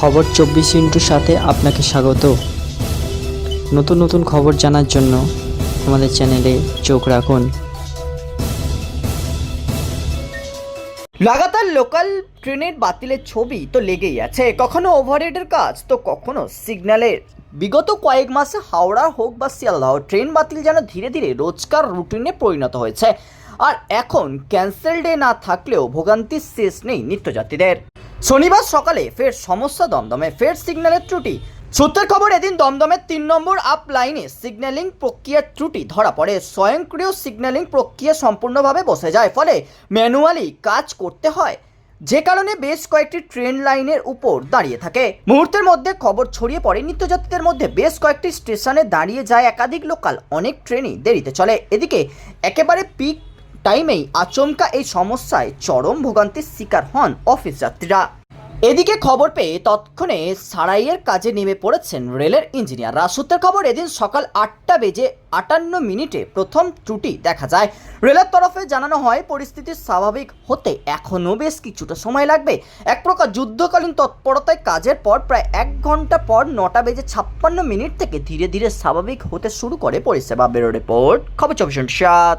খবর চব্বিশ ইন্টুর সাথে আপনাকে স্বাগত। নতুন নতুন খবর জানার জন্য আমাদের চ্যানেলে চোখ রাখুন। লাগাতার লোকাল ট্রেনের বাতিলের ছবি তো লেগেই আছে। কখনো ওভারহেডের কাজ, তো কখনো সিগন্যালের বিগত কয়েক মাসে হাওড়া হোক বা শিয়ালদাহ, ট্রেন বাতিল যেন ধীরে ধীরে রোজকার রুটিনে পরিণত হয়েছে। আর এখন ক্যান্সেল ডে না থাকলেও ভোগান্তির শেষ নেই নিত্যযাত্রীদের। শনিবার সকালে ফের সমস্যা দমদমে, ফের সিগন্যালের ত্রুটি। সূত্রের খবর এদিন দমদমের তিন নম্বর আপ লাইনে সিগন্যালিং প্রক্রিয়ার ত্রুটি ধরা পড়ে। স্বয়ংক্রিয় সিগন্যালিং প্রক্রিয়া সম্পূর্ণভাবে বসে যায়, ফলে ম্যানুয়ালি কাজ করতে হয়। যে কারণে বেশ কয়েকটি ট্রেন লাইনের উপর দাঁড়িয়ে থাকে। মুহূর্তের মধ্যে খবর ছড়িয়ে পড়ে। নিত্যযাত্রীদের মধ্যে বেশ কয়েকটি স্টেশনে দাঁড়িয়ে যায় একাধিক লোকাল। অনেক ট্রেনই দেরিতে চলে। এদিকে একেবারে পিক টাইমেই আচমকা এই সমস্যায় চরম ভোগান্তির শিকার হন অফিস যাত্রীরা। এদিকে খবর পেয়ে তৎক্ষণে সারাইয়ের কাজে নেমে পড়েছেন রেলের ইঞ্জিনিয়াররা। সূত্রের খবর, এদিন সকাল আটটা বেজে আটান্ন মিনিটে প্রথম ত্রুটি দেখা যায়। রেলের তরফে জানানো হয়, পরিস্থিতি স্বাভাবিক হতে এখনও বেশ কিছুটা সময় লাগবে। এক প্রকার যুদ্ধকালীন তৎপরতায় কাজের পর প্রায় এক ঘণ্টা পর নটা বেজে ছাপ্পান্ন মিনিট থেকে ধীরে ধীরে স্বাভাবিক হতে শুরু করে পরিষেবা বেরো রিপোর্ট। খবর চব্বিশ সাত।